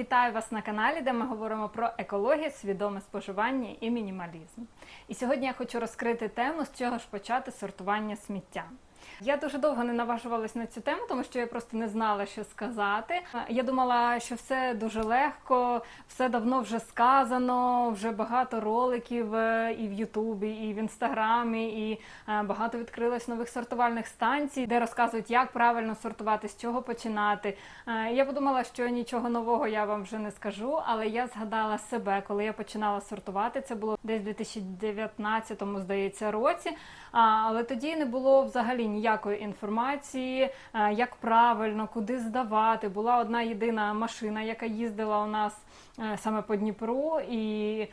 Вітаю вас на каналі, де ми говоримо про екологію, свідоме споживання і мінімалізм. І сьогодні я хочу розкрити тему, з чого ж почати сортування сміття. Я дуже довго не наважувалась на цю тему, тому що я просто не знала, що сказати. Я думала, що все дуже легко, все давно вже сказано, вже багато роликів е, і в Ютубі, і в Інстаграмі, і е, багато відкрилось нових сортувальних станцій, де розказують, як правильно сортувати, з чого починати. Е, Я подумала, що нічого нового я вам вже не скажу, але я згадала себе, коли я починала сортувати. Це було десь у 2019, здається, році. Але тоді не було взагалі ніякої інформації, е, як правильно, куди здавати. Була одна єдина машина, яка їздила у нас е, саме по Дніпру, і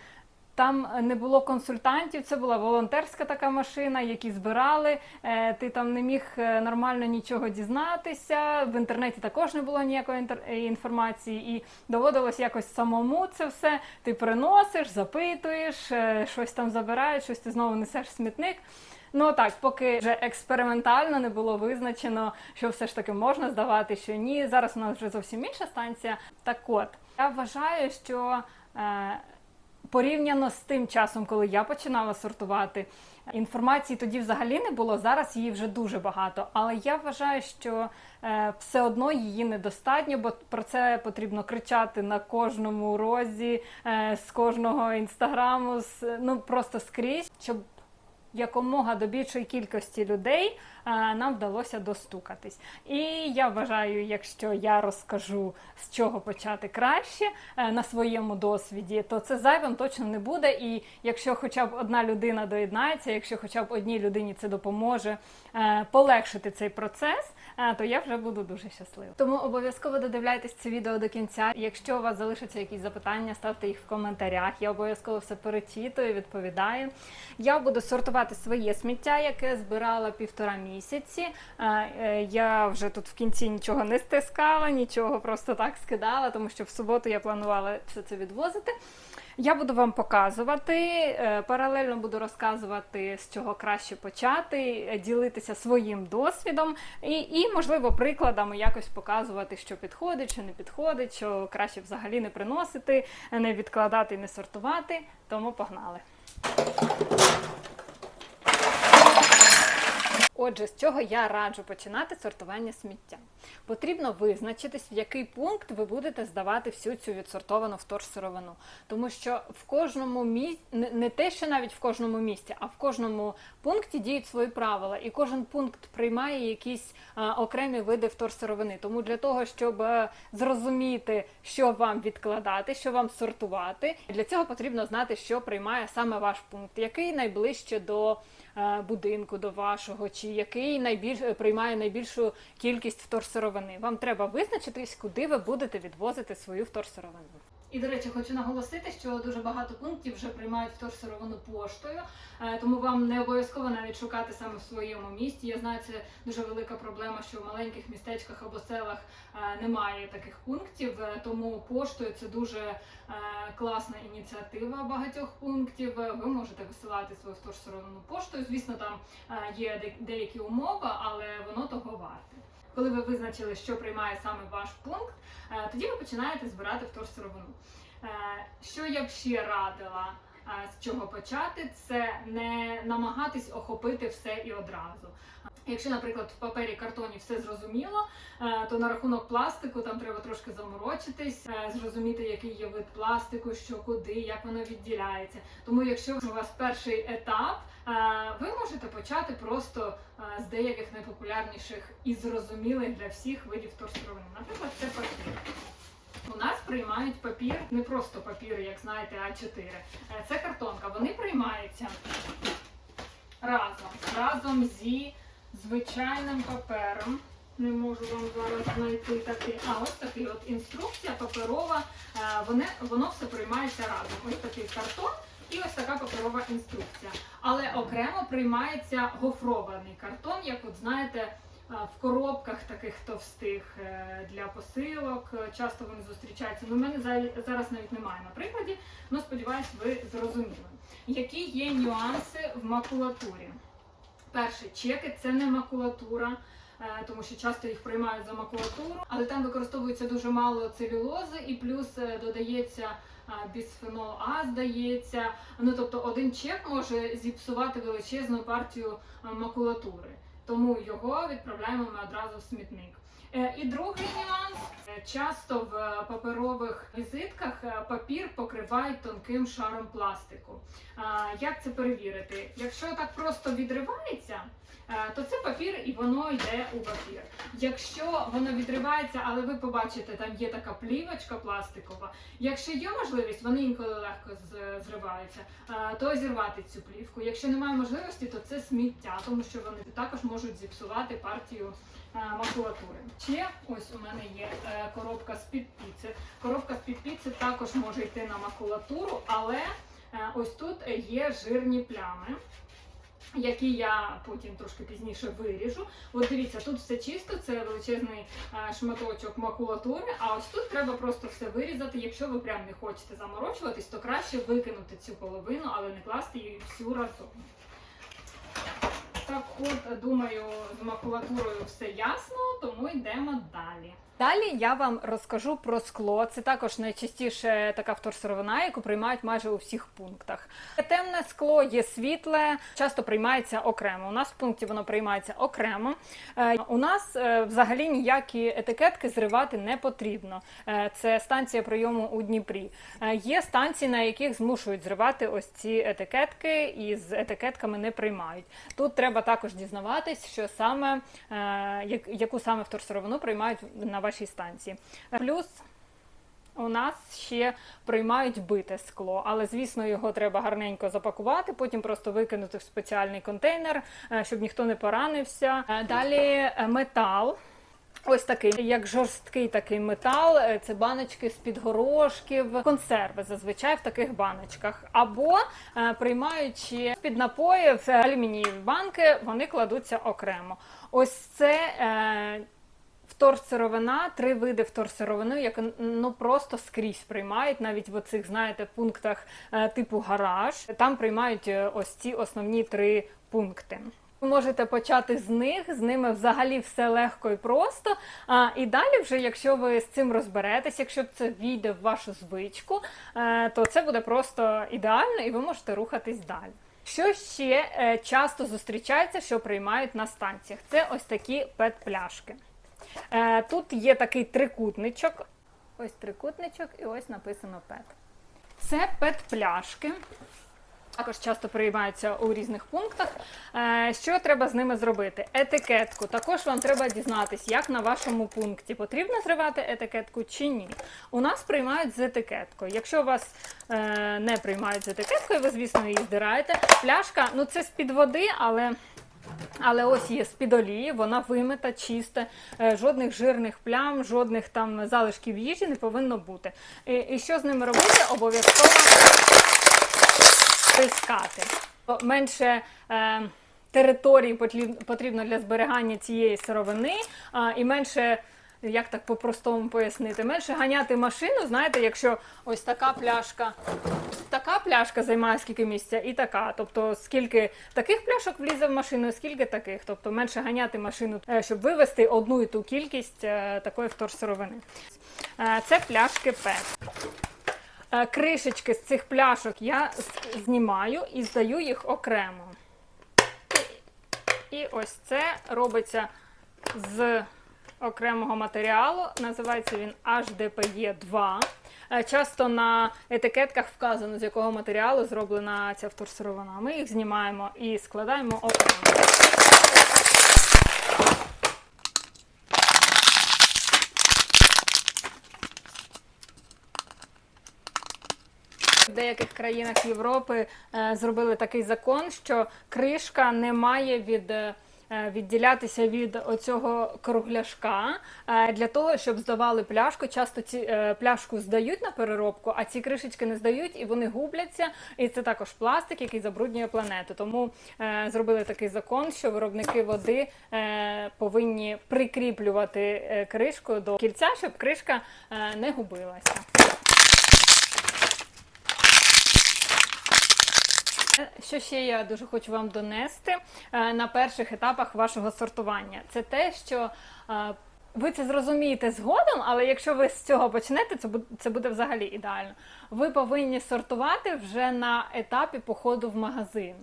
там не було консультантів. Це була волонтерська така машина, які збирали. Е, Ти там не міг нормально нічого дізнатися. В інтернеті також не було ніякої інформації, і доводилось якось самому це все. Ти приносиш, запитуєш, щось там забираєш, щось ти знову несеш в смітник. Ну так, поки вже експериментально не було визначено, що все ж таки можна здавати, що ні. Зараз у нас вже зовсім інша станція. Так от, я вважаю, що е, порівняно з тим часом, коли я починала сортувати, інформації тоді взагалі не було. Зараз її вже дуже багато. Але я вважаю, що е, все одно її недостатньо, бо про це потрібно кричати на кожному розі, е, з кожного інстаграму, з, ну просто скрізь, щоб якомога до більшої кількості людей нам вдалося достукатись. І я вважаю, якщо я розкажу з чого почати краще е, на своєму досвіді, то це зайвим точно не буде. І якщо хоча б одна людина доєднається, якщо хоча б одній людині це допоможе е, полегшити цей процес, то я вже буду дуже щаслива. Тому обов'язково додивляйтесь це відео до кінця. Якщо у вас залишаться якісь запитання, ставте їх в коментарях. Я обов'язково все перечитую, відповідаю. Я буду сортувати своє сміття, яке збирала півтора місяці. Е, Я вже тут в кінці нічого не стискала, нічого просто так скидала, тому що в суботу я планувала все це відвозити. Я буду вам показувати, е, паралельно буду розказувати, з чого краще почати, е, ділитися своїм досвідом і, і, можливо, прикладами якось показувати, що підходить, що не підходить, що краще взагалі не приносити, не відкладати не сортувати. Тому погнали. Отже, з чого я раджу починати сортування сміття? Потрібно визначитись, в який пункт ви будете здавати всю цю відсортовану вторсировину. Тому що в кожному місці, не те, що навіть в кожному місці, а в кожному пункті діють свої правила, і кожен пункт приймає якісь а, окремі види вторсировини. Тому для того, щоб е, зрозуміти, що вам відкладати, що вам сортувати, для цього потрібно знати, що приймає саме ваш пункт, який найближче до будинку, до вашого, чи який найбільш приймає найбільшу кількість вторсировини. Вам треба визначитись, куди ви будете відвозити свою вторсировину. І, до речі, хочу наголосити, що дуже багато пунктів вже приймають вторсировину поштою, е, тому вам не обов'язково навіть шукати саме в своєму місті. Я знаю, це дуже велика проблема, що в маленьких містечках або селах е, немає таких пунктів, е, тому поштою це дуже класна ініціатива багатьох пунктів. Ви можете висилати свою вторсировину поштою. Звісно, там є де- деякі умови, але воно того варте. Коли ви визначили, що приймає саме ваш пункт, е, тоді ви починаєте збирати вторсировину. Е, Що я б ще радила, з чого почати, це не намагатись охопити все і одразу. Якщо, наприклад, в папері картоні все зрозуміло, е, то на рахунок пластику там треба трошки заморочитись, е, зрозуміти, який є вид пластику, що куди, як воно відділяється. Тому, якщо у вас перший етап, е, ви можете почати просто з деяких найпопулярніших і зрозумілих для всіх видів вторсировини. Наприклад, це папір. У нас приймають папір, не просто папір, як знаєте, А4. Е, Це картонка. Вони приймаються разом, разом зі звичайним папером. Не можу вам зараз знайти такий. А ось такий от інструкція паперова. Е, Вони, воно все приймається разом. Ось такий картон і ось така паперова інструкція. Але окремо приймається гофрований картон, як от знаєте, в коробках таких товстих е, для посилок. Е, Часто вони зустрічаються. Ну, в мене зараз навіть немає на прикладі. Ну, сподіваюсь, ви зрозуміли. Які є нюанси в макулатурі? Перше, чеки це не макулатура. е, тому що часто їх приймають за макулатуру, але там використовується дуже мало целюлози і плюс додається. Бісфенол А здається, ну тобто один чек може зіпсувати величезну партію макулатури, тому його відправляємо ми одразу в смітник. Е, І другий нюанс Е, часто в паперових візитках е, папір покривають тонким шаром пластику. Як це перевірити? Якщо так просто відривається, то це папір і воно йде у папір. Якщо воно відривається, але ви побачите, там є така плівочка пластикова. Якщо є можливість, вони інколи легко зриваються, е, то зірвати цю плівку. Якщо немає можливості, то це сміття, тому що вони також можуть зіпсувати партію е, макулатури. Ще ось у мене є е, коробка з під піци. Коробка з під піци також може йти на макулатуру, але е, ось тут є жирні плями. Які я потім трошки пізніше виріжу. От дивіться, тут все чисто, це величезний е, шматочок макулатури. А ось тут треба просто все вирізати. Якщо ви прям не хочете заморочуватись, то краще викинути цю половину, але не класти її всю разом. Так от, думаю, з макулатурою все ясно, тому йдемо далі. Далі я вам розкажу про скло. Це також найчастіше така вторсировина, яку приймають майже у всіх пунктах. Темне скло є світле, часто приймається окремо. У нас в пункті воно приймається окремо. Е, У нас е, взагалі ніякі етикетки зривати не потрібно. Е, Це станція прийому у Дніпрі. Є станції, на яких змушують зривати ось ці етикетки, і з етикетками не приймають. Тут треба також дізнаватись, що саме яку саме вторсировину приймають на вашій станції. Плюс у нас ще приймають бите скло, але звісно його треба гарненько запакувати, потім просто викинути в спеціальний контейнер, е, щоб ніхто не поранився. Е, Далі е, метал. Ось такий, як жорсткий такий метал, це баночки з-під горошків, консерви зазвичай в таких баночках. Або приймаючи з-під напоїв алюмінієві банки, вони кладуться окремо. Ось це. Вторсировина, три види вторсировини, як ну просто скрізь приймають, навіть в оцих, знаєте, пунктах е, типу гараж. Там приймають е, ось ці основні три пункти. Ви можете почати з них, з ними взагалі все легко і просто. А, і далі, вже, якщо ви з цим розберетесь, якщо це війде в вашу звичку, е, то це буде просто ідеально, і ви можете рухатись далі. Що ще часто зустрічається, що приймають на станціях? Це ось такі пет-пляшки. Е, Тут є такий трикутничок. Ось трикутничок, і ось написано пет. Це пет-пляшки. Також часто приймаються у різних пунктах. Е, Що треба з ними зробити? Етикетку. Також вам треба дізнатись, як на вашому пункті потрібно зривати етикетку чи ні. У нас приймають з етикеткою. Якщо вас е, не приймають з етикеткою, ви, звісно, її здираєте. Пляшка, ну це з-під води, але. Але ось є з-під вона вимита, чиста, е, жодних жирних плям, жодних там залишків їжі не повинно бути. І, і що з ними робити? Обов'язково стискати. Менше е, території потрібно для зберігання цієї сировини, а, і менше. Як так по-простому пояснити? Менше ганяти машину, знаєте, якщо ось така пляшка, така пляшка займає скільки місця, і така. Тобто, скільки таких пляшок влізе в машину, скільки таких. Тобто менше ганяти машину, е, щоб вивести одну і ту кількість е, такої вторсировини. Е, Це пляшки ПЕТ. Кришечки з цих пляшок я знімаю і здаю їх окремо. І ось це робиться з окремого матеріалу. Називається він HDPE2. Е, Часто на етикетках вказано, з якого матеріалу зроблена ця вторсировина. Ми їх знімаємо і складаємо окремо. В деяких країнах Європи е, зробили такий закон, що кришка не має від. Е, Відділятися від оцього кругляшка е, для того, щоб здавали пляшку. Часто ці е, пляшку здають на переробку, а ці кришечки не здають і вони губляться. І це також пластик, який забруднює планету. Тому зробили такий закон, що виробники води повинні прикріплювати кришку до кільця, щоб кришка не губилася. Що ще я дуже хочу вам донести е, на перших етапах вашого сортування? Це те, що е, ви це зрозумієте згодом, але якщо ви з цього почнете, це буде, це буде взагалі ідеально. Ви повинні сортувати вже на етапі походу в магазин.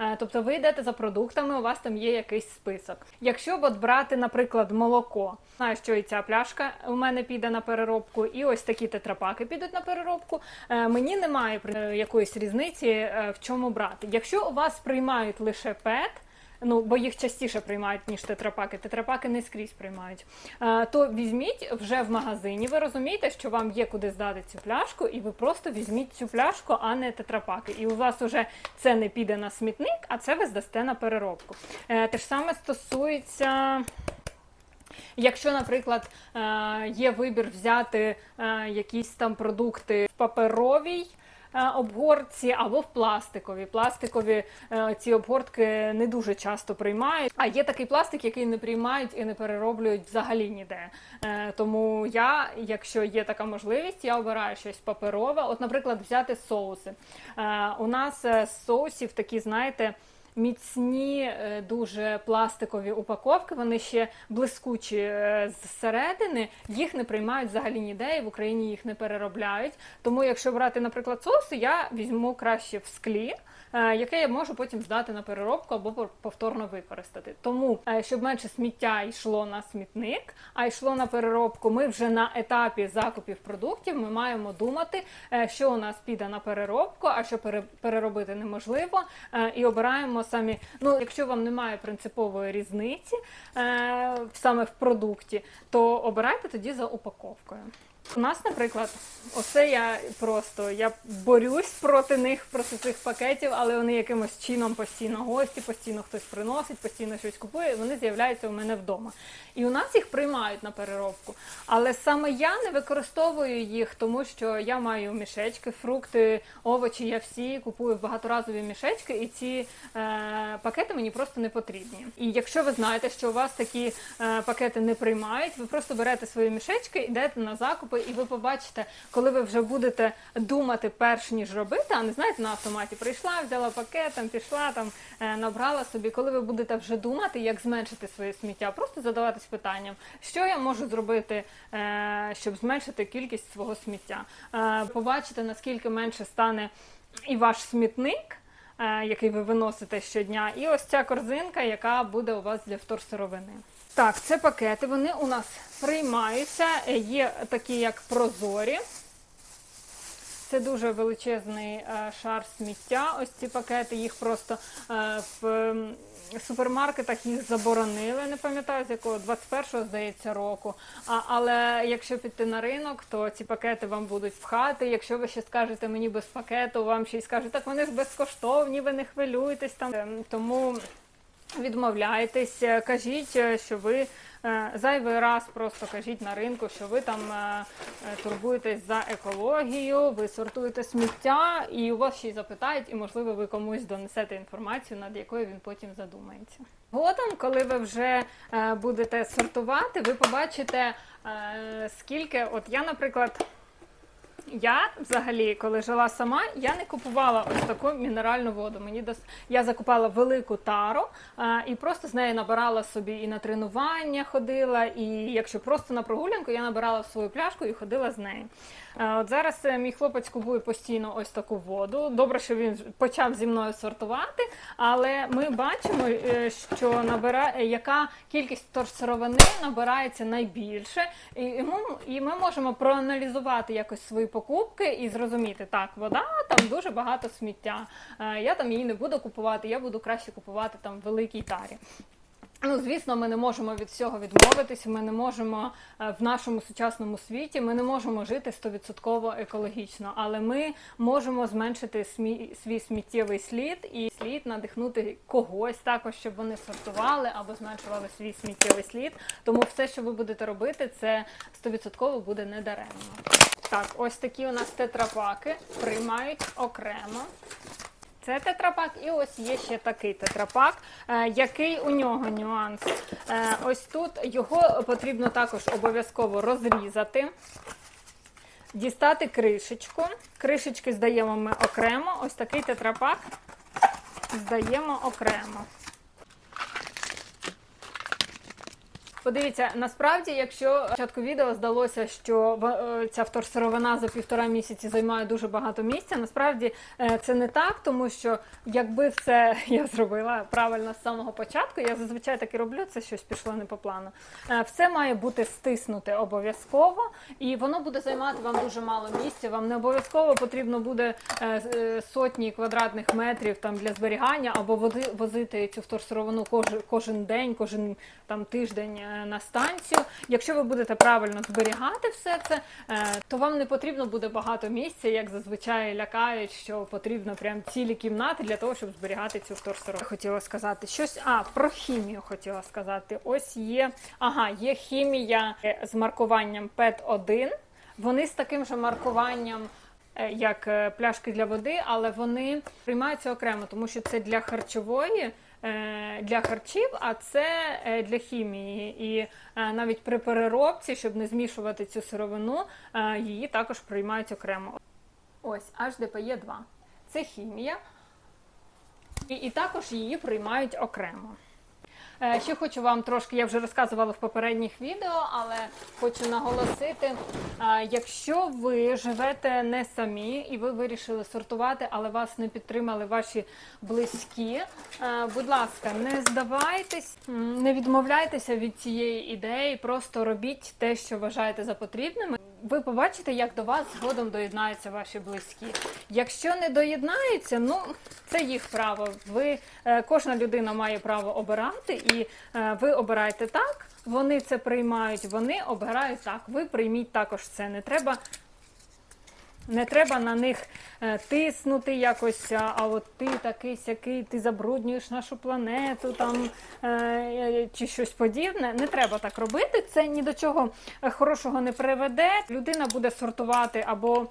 Е, Тобто ви йдете за продуктами, у вас там є якийсь список. Якщо от брати, наприклад, молоко, знаю, що і ця пляшка у мене піде на переробку, і ось такі тетрапаки підуть на переробку. Е, Мені немає якоїсь різниці, е, в чому брати. Якщо у вас приймають лише ПЕТ, Ну, бо їх частіше приймають, ніж тетрапаки. Тетрапаки не скрізь приймають. То візьміть вже в магазині. Ви розумієте, що вам є куди здати цю пляшку, і ви просто візьміть цю пляшку, а не тетрапаки. І у вас вже це не піде на смітник, а це ви здасте на переробку. Е, те ж саме стосується. Якщо, наприклад, е, є вибір взяти е, якісь там продукти в паперовій обгортці або в пластикові. Пластикові е, ці обгортки не дуже часто приймають. А є такий пластик, який не приймають і не перероблюють взагалі ніде. Е, Тому я, якщо є така можливість, я обираю щось паперове. От, наприклад, взяти соуси. Е, У нас е, соусів такі, знаєте. Міцні, е, дуже пластикові упаковки, вони ще блискучі е, зсередини, їх не приймають взагалі ніде, і в Україні їх не переробляють. Тому, якщо брати, наприклад, соуси, я візьму краще в склі, е, яке я можу потім здати на переробку або пов- повторно використати. Тому, щоб менше сміття йшло на смітник, а йшло на переробку, ми вже на етапі закупів продуктів ми маємо думати, що у нас піде на переробку, а що пере- переробити неможливо, і обираємо самі. Ну, якщо вам немає принципової різниці е, саме в продукті, то обирайте тоді за упаковкою. У нас, наприклад, оце я просто я борюсь проти них, проти цих пакетів, але вони якимось чином постійно гості, постійно хтось приносить, постійно щось купує. Вони з'являються у мене вдома. І у нас їх приймають на переробку. Але саме я не використовую їх, тому що я маю мішечки, фрукти, овочі. Я всі купую в багаторазові мішечки, і ці е, пакети мені просто не потрібні. І якщо ви знаєте, що у вас такі е, пакети не приймають, ви просто берете свої мішечки, йдете на закупи, і ви побачите, коли ви вже будете думати перш ніж робити, а не знаєте, на автоматі прийшла, взяла пакет, там пішла, там е, набрала собі. Коли ви будете вже думати, як зменшити своє сміття, просто задаватись питанням, що я можу зробити, е, щоб зменшити кількість свого сміття. Е, побачите, наскільки менше стане і ваш смітник. Який ви виносите щодня, і ось ця корзинка, яка буде у вас для вторсировини. Так, це пакети. Вони у нас приймаються. Е, Є такі, як прозорі. Це дуже величезний е, шар сміття. Ось ці пакети, їх просто е, в супермаркетах їх заборонили. Не пам'ятаю з якого 21-го, здається, року. А, але якщо піти на ринок, то ці пакети вам будуть пхати. Якщо ви ще скажете мені без пакету, вам ще й скажуть, так вони ж безкоштовні, ви не хвилюйтесь там. Ем, Тому відмовляйтесь, е, кажіть, е, що ви е, зайвий раз просто кажіть на ринку, що ви там турбуєтесь за екологію, ви сортуєте сміття, і у вас ще й запитають, і можливо ви комусь донесете інформацію, над якою він потім задумається. Згодом, коли ви вже будете сортувати, ви побачите скільки, от я, наприклад. Я взагалі, коли жила сама, я не купувала ось таку мінеральну воду. Мені дос... я закупала велику тару а, і просто з неї набирала собі і на тренування ходила, і якщо просто на прогулянку, я набирала свою пляшку і ходила з нею. А, от зараз е, мій хлопець купує постійно ось таку воду. Добре, що він почав зі мною сортувати, але ми бачимо, е, що набирає яка кількість торсировини набирається найбільше, і, і ми можемо проаналізувати якось свої покупки і зрозуміти, так, вода там дуже багато сміття. е, Я там її не буду купувати, я буду краще купувати там в великій тарі. Ну, звісно, ми не можемо від всього відмовитися. Ми не можемо е, в нашому сучасному світі, ми не можемо жити стовідсотково екологічно, але ми можемо зменшити смі... свій сміттєвий слід і слід надихнути когось також, щоб вони сортували або зменшували свій сміттєвий слід. Тому все, що ви будете робити, це стовідсотково буде недаремно. Так, ось такі у нас тетрапаки приймають окремо. Це тетрапак, і ось є ще такий тетрапак. Е, який у нього нюанс? Е, ось тут його потрібно також обов'язково розрізати, дістати кришечку. Кришечки здаємо ми окремо. Ось такий тетрапак здаємо окремо. Подивіться, насправді, якщо спочатку відео здалося, що е, ця вторсировина за півтора місяці займає дуже багато місця, насправді е, це не так, тому що якби все я зробила правильно з самого початку, я зазвичай так і роблю, це щось пішло не по плану. Е, Все має бути стиснуте обов'язково, і воно буде займати вам дуже мало місця. Вам не обов'язково потрібно буде сотні квадратних метрів там для зберігання або вози, возити цю вторсировину кожен, день, кожен там тиждень на станцію. Якщо ви будете правильно зберігати все це, е, то вам не потрібно буде багато місця, як зазвичай лякають, що потрібно прям цілі кімнати для того, щоб зберігати цю вторсировину. Хотіла сказати щось. А про хімію хотіла сказати. Ось є ага, є хімія е, з маркуванням PET 1 Вони з таким же маркуванням. е, Як е, пляшки для води, але вони приймаються окремо, тому що це для харчової, е, для харчів, а це е, для хімії. І е, навіть при переробці, щоб не змішувати цю сировину, е, її також приймають окремо. Ось HDPE 2 Це хімія, і також її приймають окремо. Е, Ще хочу вам трошки, я вже розказувала в попередніх відео, але хочу наголосити: е, якщо ви живете не самі і ви вирішили сортувати, але вас не підтримали ваші близькі, е, будь ласка, не здавайтесь, не відмовляйтеся від цієї ідеї, просто робіть те, що вважаєте за потрібним. Ви побачите, як до вас згодом доєднаються ваші близькі. Якщо не доєднаються, ну це їх право. Ви е, кожна людина має право обирати, і е, ви обираєте так. Вони це приймають, вони обирають так. Ви прийміть також це. Не треба. Не треба на них е, тиснути якось, а, от ти такий сякий, ти забруднюєш нашу планету там е, е, чи щось подібне. Не треба так робити. Це ні до чого хорошого не приведе. Людина буде сортувати або.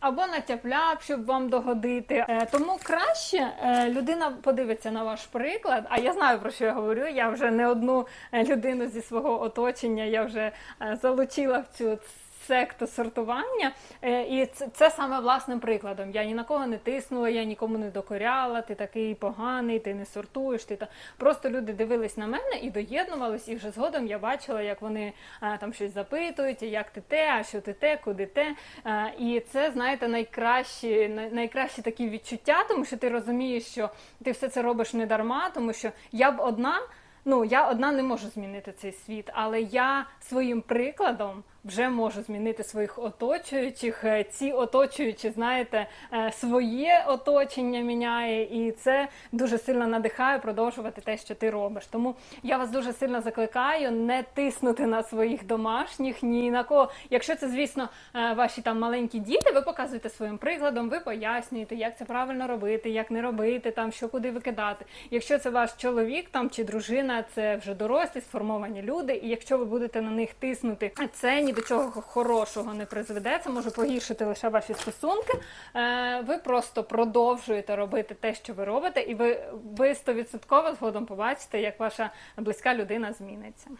Або на тяп-ляп, щоб вам догодити. Е, тому краще е, людина подивиться на ваш приклад. А я знаю про що я говорю. Я вже не одну людину зі свого оточення я вже е, залучила в цю секту сортування. Е, І це, це саме власним прикладом. Я ні на кого не тиснула, я нікому не докоряла, ти такий поганий, ти не сортуєш. Ти та просто люди дивились на мене і доєднувались, і вже згодом я бачила, як вони а, там щось запитують, як ти те, а що ти те, куди те. А, і це, знаєте, найкращі, найкращі такі відчуття, тому що ти розумієш, що ти все це робиш не дарма, тому що я б одна. Ну, я одна не можу змінити цей світ, але я своїм прикладом вже можу змінити своїх оточуючих. Е, Ці оточуючі, знаєте, е, своє оточення міняє, і це дуже сильно надихає продовжувати те, що ти робиш. Тому я вас дуже сильно закликаю не тиснути на своїх домашніх, ні на кого. Якщо це, звісно, е, ваші там маленькі діти, ви показуєте своїм прикладом, ви пояснюєте, як це правильно робити, як не робити, там що куди викидати. Якщо це ваш чоловік там чи дружина, це вже дорослі, сформовані люди. І якщо ви будете на них тиснути, це ні до чого хорошого не призведе. Це може погіршити лише ваші стосунки. Е, Ви просто продовжуєте робити те, що ви робите, і ви ви стовідсотково згодом побачите, як ваша близька людина зміниться.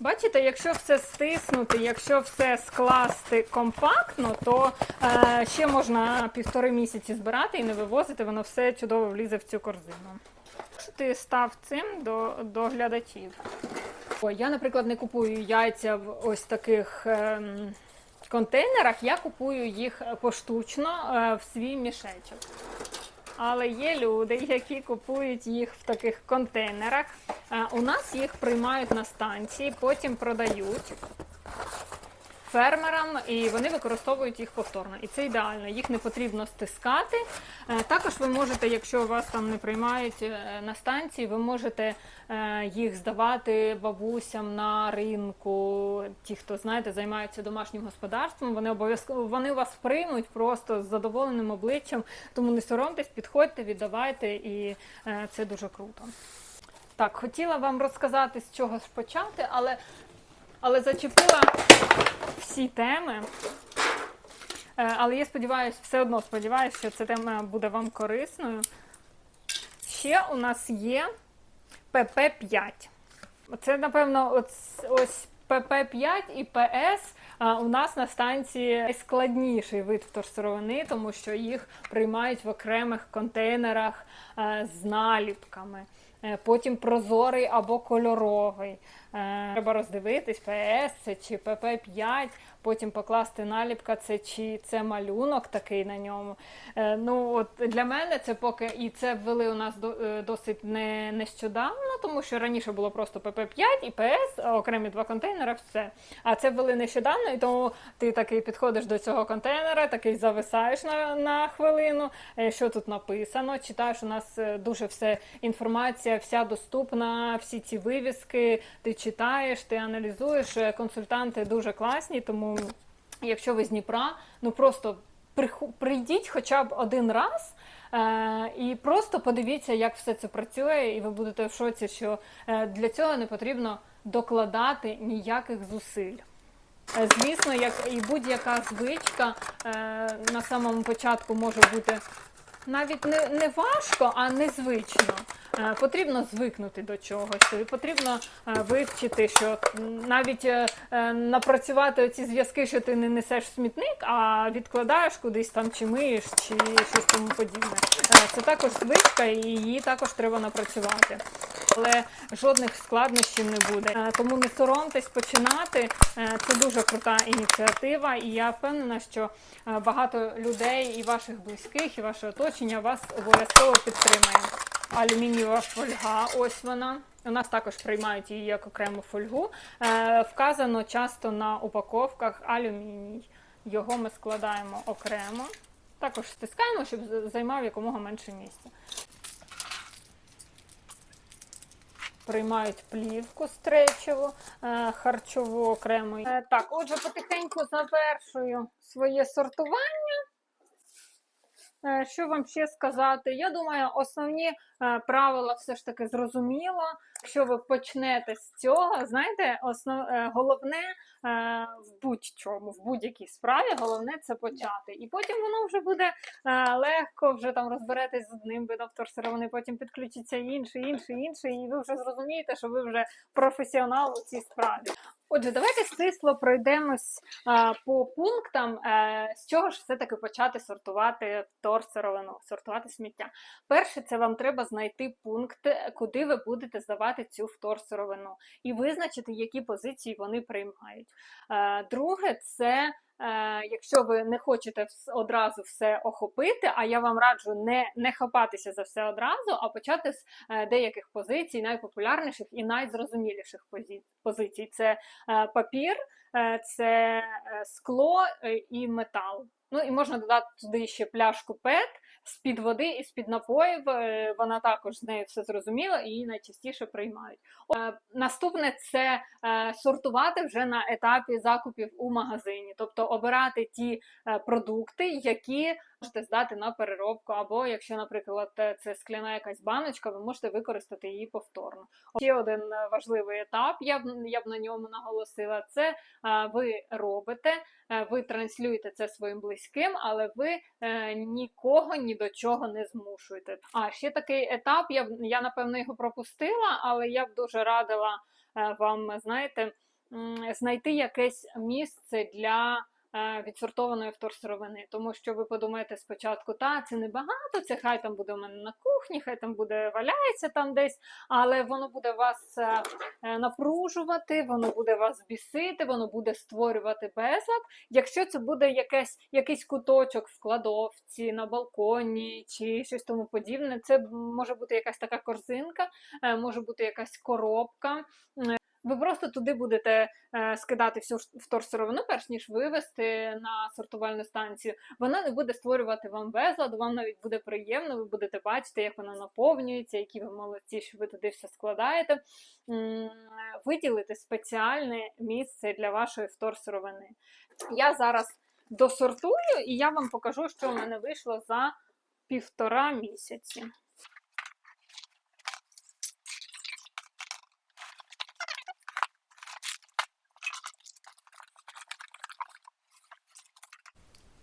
Бачите, якщо все стиснути, якщо все скласти компактно, то е, ще можна півтори місяці збирати і не вивозити, воно все чудово влізе в цю корзину. Ти став цим до, до глядачів. Я, наприклад, не купую яйця в ось таких ем, контейнерах, я купую їх поштучно е, в свій мішечок. Але є люди, які купують їх в таких контейнерах. Е, У нас їх приймають на станції, потім продають фермерам, і вони використовують їх повторно. І це ідеально. Їх не потрібно стискати. Е, Також ви можете, якщо вас там не приймають е, на станції, ви можете е, їх здавати бабусям на ринку. Ті, хто знаєте, займаються домашнім господарством, вони обов'язково вони вас приймуть просто з задоволеним обличчям. Тому не соромтесь, підходьте, віддавайте, і це дуже круто. Так, хотіла вам розказати, з чого ж почати, але, але зачепила всі теми. Е, Але я сподіваюся, все одно сподіваюся, що ця тема буде вам корисною. Ще у нас є ПП5. Це, напевно, ось, ось ПП5 і ПС у нас на станції найскладніший вид вторсировини, тому що їх приймають в окремих контейнерах е, з наліпками. Е, Потім прозорий або кольоровий. Е, Треба роздивитись, ПС це чи ПП5, потім покласти наліпка, це чи це малюнок такий на ньому. Е, Ну от для мене це поки і це ввели у нас е, досить не нещодавно, тому що раніше було просто ПП5 і ПС, окремі два контейнери, все. А це ввели нещодавно, і тому ти такий підходиш до цього контейнера, такий зависаєш на, на хвилину. Що тут написано? Читаєш, у нас дуже все інформація, вся доступна, всі ці вивіски. Ти читаєш, ти аналізуєш. Е, Консультанти дуже класні, тому якщо ви з Дніпра, ну просто прийдіть хоча б один раз. Е, і просто подивіться, як все це працює, і ви будете в шоці, що е, для цього не потрібно докладати ніяких зусиль. Звісно, як і будь-яка звичка на самому початку може бути навіть не, не важко, а незвично. Е, Потрібно звикнути до чогось, і потрібно е, вивчити, що навіть е, напрацювати ці зв'язки, що ти не несеш смітник, а відкладаєш кудись там чи миєш, чи щось тому подібне. Це також звичка, і її також треба напрацювати. Але жодних складнощів не буде. Е, Тому не соромтесь починати. Е, Це дуже крута ініціатива, і я впевнена, що е, багато людей і ваших близьких, і ваше оточення вас обов'язково підтримає. Алюмінієва фольга, ось вона. У нас також приймають її як окрему фольгу. Вказано часто на упаковках алюміній. Його ми складаємо окремо. Також стискаємо, щоб займав якомога менше місця. Приймають плівку стречеву, е, харчову окремо. Е, Так, отже, потихеньку завершую своє сортування. Е, Що вам ще сказати? Я думаю, основні правила все ж таки зрозуміло. Якщо ви почнете з цього, знаєте, основ... е, головне е, в будь-чому, в будь-якій справі, головне це почати. І потім воно вже буде е, легко, вже там розберетесь з одним видом вторсировини, потім підключиться інший, інший, інший, і ви вже зрозумієте, що ви вже професіонал у цій справі. Отже, давайте стисло пройдемось а, по пунктам, е, з чого ж все-таки почати сортувати вторсировину, сортувати сміття. Перше, це вам треба знайти пункт, куди ви будете здавати цю вторсировину, і визначити, які позиції вони приймають. Е, Друге, це е, якщо ви не хочете одразу все охопити, а я вам раджу не, не хапатися за все одразу, а почати з е, деяких позицій, найпопулярніших і найзрозуміліших позицій. Це папір, це скло і метал. Ну і можна додати туди ще пляшку ПЕТ з-під води і з-під напоїв. Е, Вона також з нею все зрозуміла і її найчастіше приймають. Е, Наступне це е, сортувати вже на етапі закупів у магазині, тобто обирати ті продукти, які можете здати на переробку, або якщо, наприклад, це скляна якась баночка, ви можете використати її повторно. Ще один е, важливий етап, я б я б на ньому наголосила, це е, ви робите, е, ви транслюєте це своїм близьким, але ви нікого ні до чого не змушуєте. А ще такий етап, я б я напевно його пропустила, але я б дуже радила вам, знаєте, знайти якесь місце для. Е, Відсортованої вторсировини, тому що ви подумаєте спочатку, та це небагато, це хай там буде у мене на кухні, хай там буде валяється там десь, але воно буде вас е, е, напружувати, воно буде вас бісити, воно буде створювати безлад. Якщо це буде якесь, якийсь куточок в кладовці, на балконі чи щось тому подібне, це може бути якась така корзинка, може бути якась коробка. Ви просто туди будете е, скидати всю вторсировину, перш ніж вивезти на сортувальну станцію. Вона не буде створювати вам безлад, вам навіть буде приємно, ви будете бачити, як вона наповнюється, які ви молодці, що ви туди все складаєте. Виділити спеціальне місце для вашої вторсировини. Я зараз досортую і я вам покажу, що в мене вийшло за півтора місяці.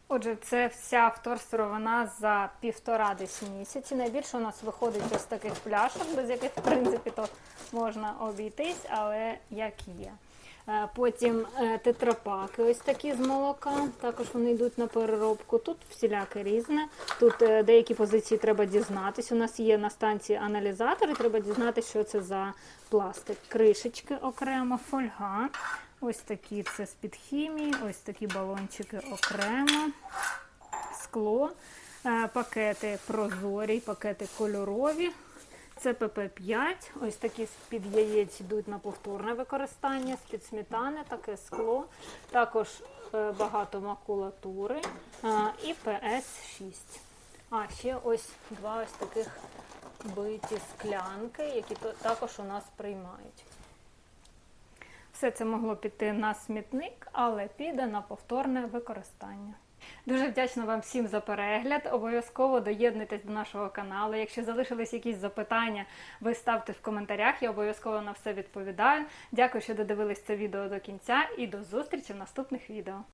Отже, це вся вторсировина за півтора десь місяці. Найбільше у нас виходить ось таких пляшок, без яких, в принципі, то можна обійтись, але як є. Е, Потім е, тетрапаки, ось такі з молока. Також вони йдуть на переробку. Тут всіляке різне. Тут е, деякі позиції треба дізнатись. У нас є на станції аналізатори, треба дізнатися, що це за пластик. Кришечки окремо, фольга. Ось такі це з-під хімії, ось такі балончики окремо, скло, пакети прозорі, пакети кольорові. Це ПП5, ось такі з-під яєць йдуть на повторне використання, з-під сметани, таке скло, також е, багато макулатури е, і ПС6. А, ще ось два ось таких биті склянки, які також у нас приймають. Все це могло піти на смітник, але піде на повторне використання. Дуже вдячна вам всім за перегляд. Обов'язково доєднуйтесь до нашого каналу. Якщо залишились якісь запитання, ви ставте в коментарях. Я обов'язково на все відповідаю. Дякую, що додивились це відео до кінця, і до зустрічі в наступних відео.